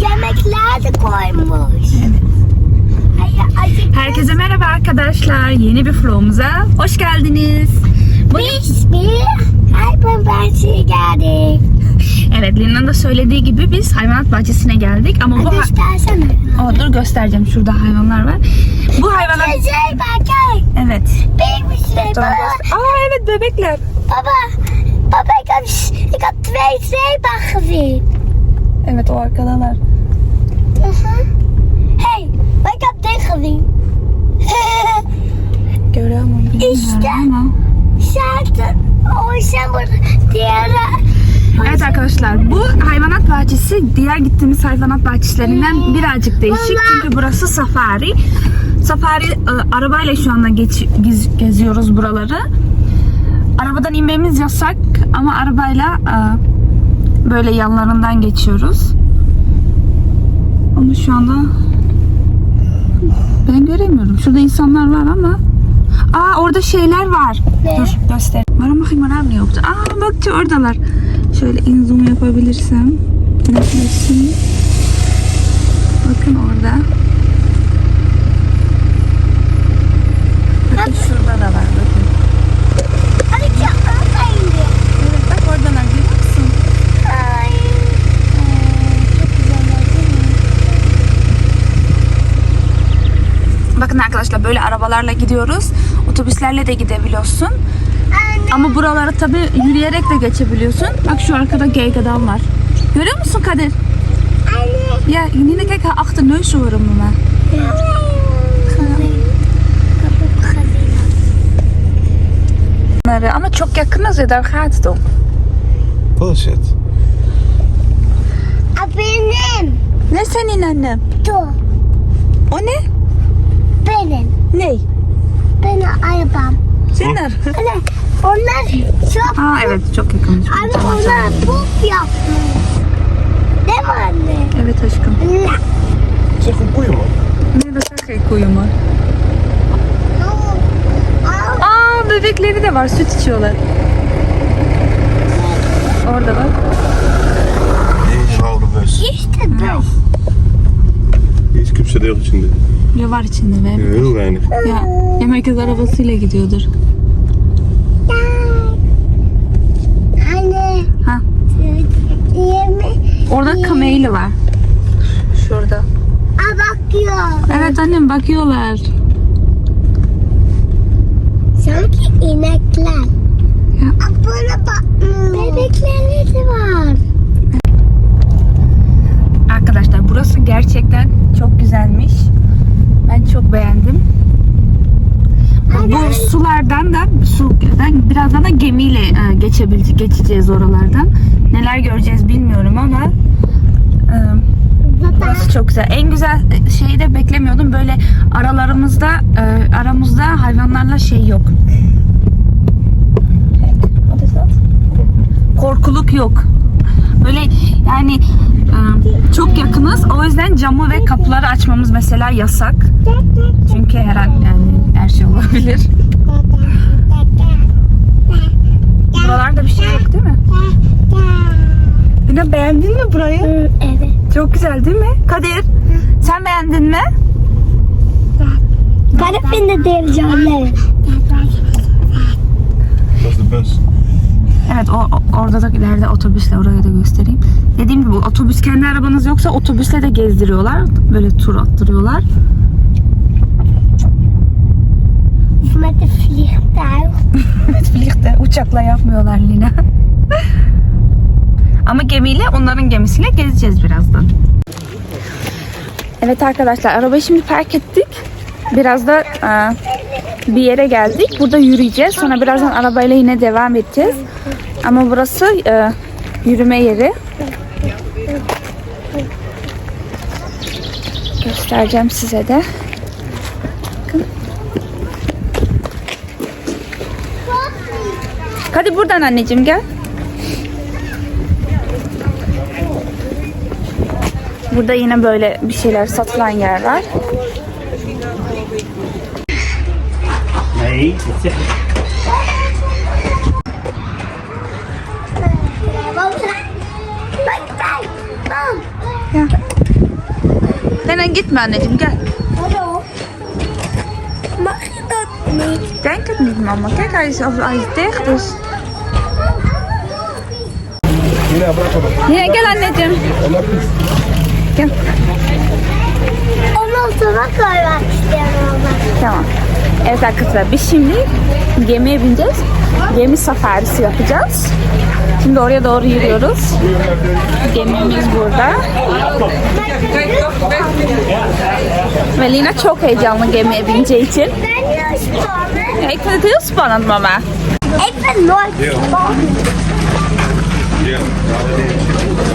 Yemekler de koymuş. Herkese merhaba arkadaşlar. Yeni bir vlogumuza hoş geldiniz. biz bir hayvan bahçeye geldik. Evet Lina'nın da söylediği gibi biz hayvanat bahçesine geldik ama bu Hadi ha- istersene. Aa, dur göstereceğim şurada hayvanlar var. Bu hayvanat Şey evet. Şey Tamam, baba. göster- Aa evet bebekler. Baba. Baba ik heb, ik heb twee zeebaar gezien. Evet o arkadalar. Hey, maar ik heb dit gezien. Görüyor musun İşte. Zaten o sen burada diğer Evet arkadaşlar bu hayvanat bahçesi diğer gittiğimiz hayvanat bahçelerinden birazcık değişik. Çünkü burası safari. Safari e, arabayla şu anda geç, gez- geziyoruz buraları. Arabadan inmemiz yasak ama arabayla e, böyle yanlarından geçiyoruz. Ama şu anda ben göremiyorum. Şurada insanlar var ama Aa orada şeyler var. Ne? Dur göster. Var bakayım var mı yoktu? Aa bak oradalar. Şöyle in zoom yapabilirsem. Bakın orada. Bakın şurada da var. Bakın. Hadi çakmayın diye. Evet bak oradalar görüyor musun? Ay. Çok güzeller değil mi? Bakın arkadaşlar böyle arabalarla gidiyoruz. Otobüslerle de gidebiliyorsun. Anne. Ama buraları tabi yürüyerek de geçebiliyorsun. Bak şu arkada geygadan var. Görüyor musun Kadir? Anne. Ja, yine haar achter neus horen mama. Ama çok yakınız ya daar gaat het om. Bullshit. Benim. Ne senin annem? Dur. O ne? Benim. Ne? Benim arabam. Senin ar- Anne. Onlar çok. Aa evet çok yakınmış. Anne onlar pop yapmış. Değil mi anne? Evet aşkım. Ne? Zeg een koeien man. Ne de sakın koyun var. Al. Aa bebekleri de var süt içiyorlar. Orada bak. Die rode bus. İşte dur. Die is kubsadeel içinde. Ne var içinde be? Heel weinig. Ya, ya herkes arabasıyla gidiyordur. Anne. Ha. Orada kameyli var. Şurada. Aa bakıyor. Evet annem bakıyorlar. Sanki inekler. Ya. Aa, Bana bakmıyor. Bebekleri de var. Arkadaşlar burası gerçekten çok güzelmiş. Ben çok beğendim. Bu sulardan da sudan birazdan da gemiyle e, geçebilecek geçeceğiz oralardan. Neler göreceğiz bilmiyorum ama e, çok güzel. En güzel şeyi de beklemiyordum. Böyle aralarımızda e, aramızda hayvanlarla şey yok. Korkuluk yok. Böyle yani e, çok yakınız. O yüzden camı ve kapıları açmamız mesela yasak. Çünkü her an yani her şey olabilir. Buralarda bir şey yok değil mi? Yine beğendin mi burayı? Evet. Çok güzel değil mi? Kadir sen beğendin mi? Garip ben de diyeceğim. Dat is de bus. Evet o, o- orada da ileride otobüsle orayı da göstereyim. Dediğim gibi otobüs kendi arabanız yoksa otobüsle de gezdiriyorlar. Böyle tur attırıyorlar. Met de vliegtuig. Evet birlikte uçakla yapmıyorlar Lina. Ama gemiyle onların gemisiyle gezeceğiz birazdan. Evet arkadaşlar arabayı şimdi park ettik. Biraz da e, bir yere geldik. Burada yürüyeceğiz. Sonra birazdan arabayla yine devam edeceğiz. Ama burası e, yürüme yeri. Göstereceğim size de. Hadi buradan anneciğim gel. Burada yine böyle bir şeyler satılan yer var. Ya. Hemen gitme anneciğim gel. Denk het niet mama. Kijk hij is, hij is dicht dus. Onu. Yine gel anneciğim. Gel. Koymak istiyorum ama. Tamam. Evet arkadaşlar biz şimdi gemiye bineceğiz. Gemi safarisi yapacağız. Şimdi oraya doğru yürüyoruz. Gemimiz burada. Ve Lina çok heyecanlı gemiye bineceği için. Heel spannend. Ja, ik vind het heel spannend mama. Ik ben nooit spannend. Görüyor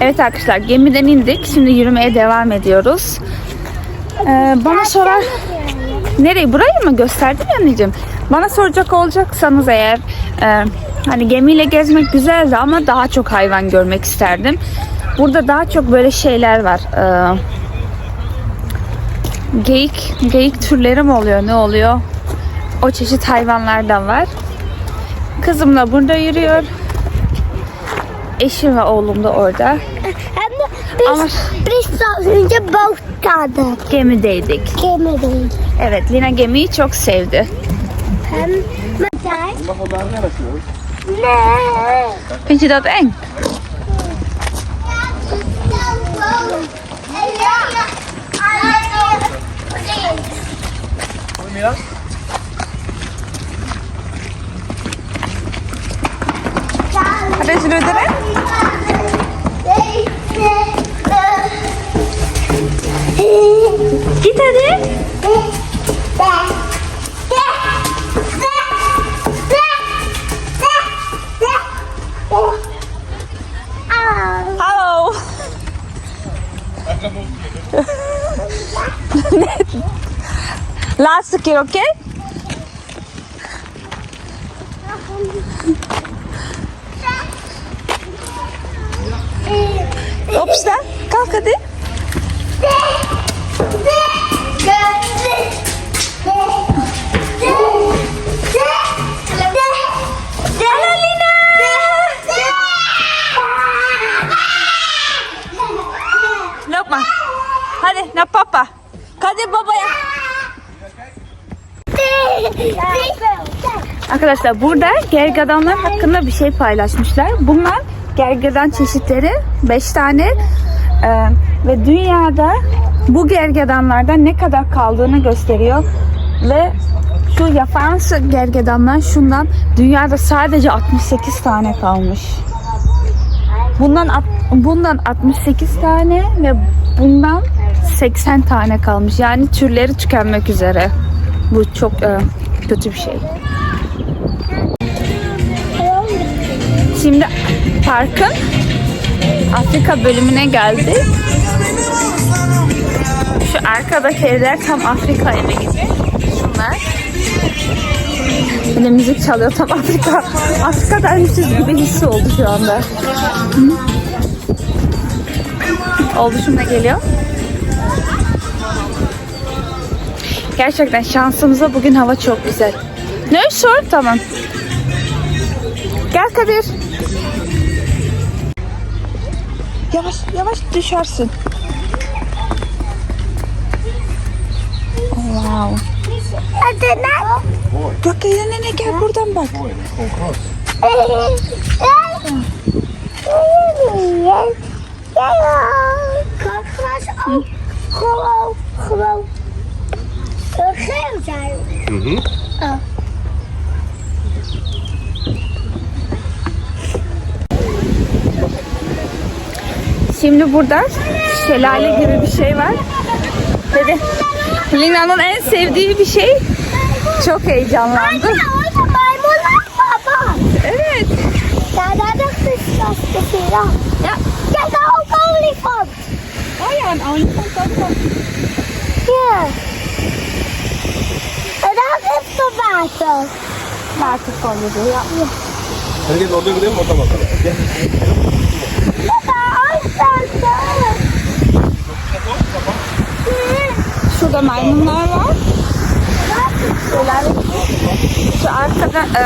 Evet arkadaşlar gemiden indik. Şimdi yürümeye devam ediyoruz. Ee, bana sorar Nereye? Burayı mı gösterdim ya anneciğim? Bana soracak olacaksanız eğer e, hani gemiyle gezmek güzeldi ama daha çok hayvan görmek isterdim. Burada daha çok böyle şeyler var. E, geyik, geyik türleri mi oluyor? Ne oluyor? O çeşit hayvanlardan var. Kızım da burada yürüyor. Eşim ve oğlum da orada. Hem de biz, Ama- biz az önce. Gemideydik. Gemi değil. Evet, Lina gemiyi çok sevdi. Hem Matthijs. Nee. Vind je dat eng? Erin? Git hadi. Hallo. Laatste keer, oké? Opstaan. Kalk hadi. Loop maar. Hadi naar papa. Hadi babaya. Arkadaşlar burada gergedanlar hakkında bir şey paylaşmışlar. Bunlar gergedan çeşitleri 5 tane Ee, ve dünyada bu gergedanlardan ne kadar kaldığını gösteriyor ve şu yafansı gergedanlar şundan dünyada sadece 68 tane kalmış. Bundan bundan 68 tane ve bundan 80 tane kalmış. Yani türleri tükenmek üzere. Bu çok e, kötü bir şey. Şimdi parkın Afrika bölümüne geldik. Şu arkadaki evler tam Afrika evi gibi. Şunlar. De müzik çalıyor tam Afrika. Afrika'daymışız gibi hissi oldu şu anda. Hı. Oldu şuna geliyor. Gerçekten şansımıza bugün hava çok güzel. Ne sor? Tamam. Gel Kadir. Yavaş yavaş düşersin. Wow. Hadi ne? Bak gel nene gel buradan bak. Hı. Şimdi burada şelale gibi bir şey var. Dedi. Lina'nın en sevdiği bir şey. Çok heyecanlandı. Orada maymunlar baba. Evet. Herkes orada gidelim orada bakalım. Gel. Papa, Şurada maymunlar var. Şu arkada e,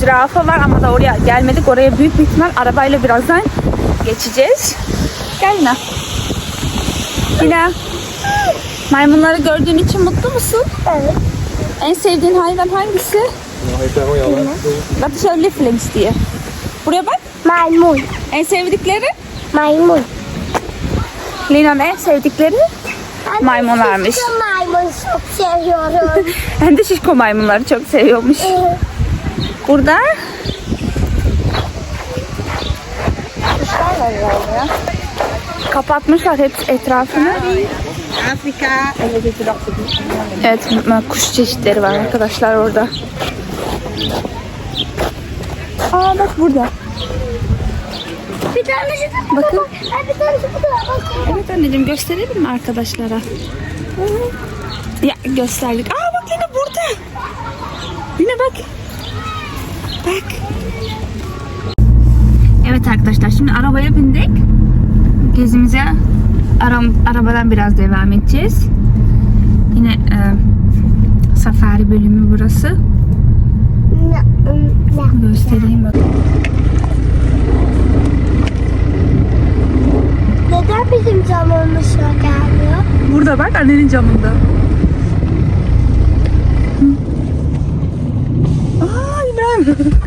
zürafa var ama da oraya gelmedik. Oraya büyük bir ihtimal arabayla birazdan geçeceğiz. Gel Lina. Lina. Maymunları gördüğün için mutlu musun? Evet. En sevdiğin hayvan hangisi? Wat is jouw lievelingsdier? Buraya bak. Maymun. En sevdikleri? Maymun. Lina'nın en sevdikleri Maymunlarmış. şişko Maymun çok seviyorum. hem de şişko maymunları çok seviyormuş. Burada kapatmışlar hepsi etrafını. Evet kuş çeşitleri var arkadaşlar orada. Aa bak burada. Bir tane şu Bakın. Ay, bir tane şu da. Evet anneciğim gösterelim mi arkadaşlara? Ya gösterdik. Aa bak Lina burada. Lina bak. Bak. Evet arkadaşlar şimdi arabaya bindik. Gezimize aram, arabadan biraz devam edeceğiz. Yine e, safari bölümü burası. Göstereyim bak. Neden bizim camımız yok gelmiyor? Burada bak annenin camında. Aa İbrahim.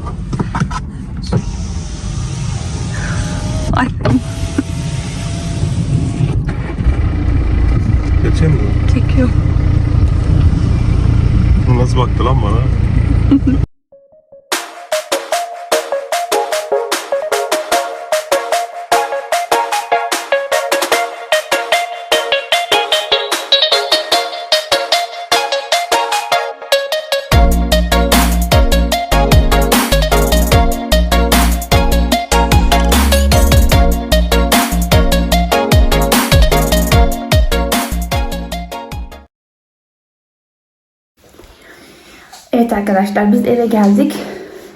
Arkadaşlar biz eve geldik.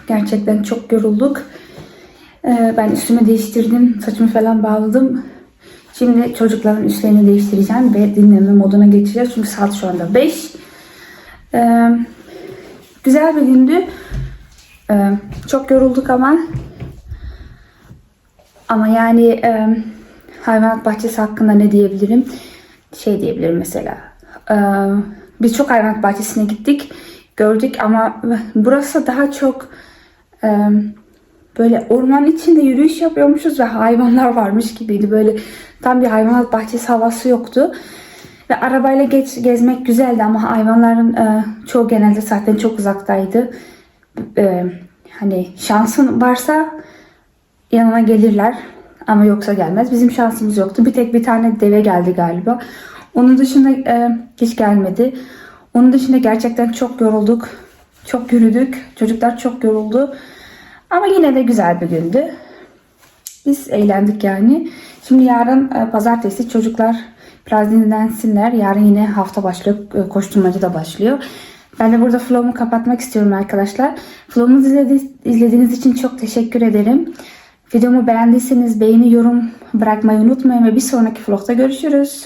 Gerçekten çok yorulduk. Ee, ben üstümü değiştirdim. Saçımı falan bağladım. Şimdi çocukların üstlerini değiştireceğim ve dinlenme moduna geçeceğiz. Çünkü saat şu anda 5. Ee, güzel bir gündü. Ee, çok yorulduk ama ama yani e, hayvanat bahçesi hakkında ne diyebilirim? Şey diyebilirim mesela. Biz çok hayvanat bahçesine gittik, gördük ama burası daha çok e, böyle ormanın içinde yürüyüş yapıyormuşuz ve hayvanlar varmış gibiydi. Böyle tam bir hayvanat bahçesi havası yoktu. Ve arabayla geç, gezmek güzeldi ama hayvanların e, çoğu genelde zaten çok uzaktaydı. E, hani şansın varsa yanına gelirler ama yoksa gelmez. Bizim şansımız yoktu. Bir tek bir tane deve geldi galiba. Onun dışında e, hiç gelmedi. Onun dışında gerçekten çok yorulduk. Çok yürüdük. Çocuklar çok yoruldu. Ama yine de güzel bir gündü. Biz eğlendik yani. Şimdi yarın e, pazartesi çocuklar biraz dinlensinler. Yarın yine hafta başlıyor. E, koşturmacı da başlıyor. Ben de burada vlogumu kapatmak istiyorum arkadaşlar. Vlogumuzu izledi- izlediğiniz için çok teşekkür ederim. Videomu beğendiyseniz beğeni, yorum bırakmayı unutmayın ve bir sonraki vlogda görüşürüz.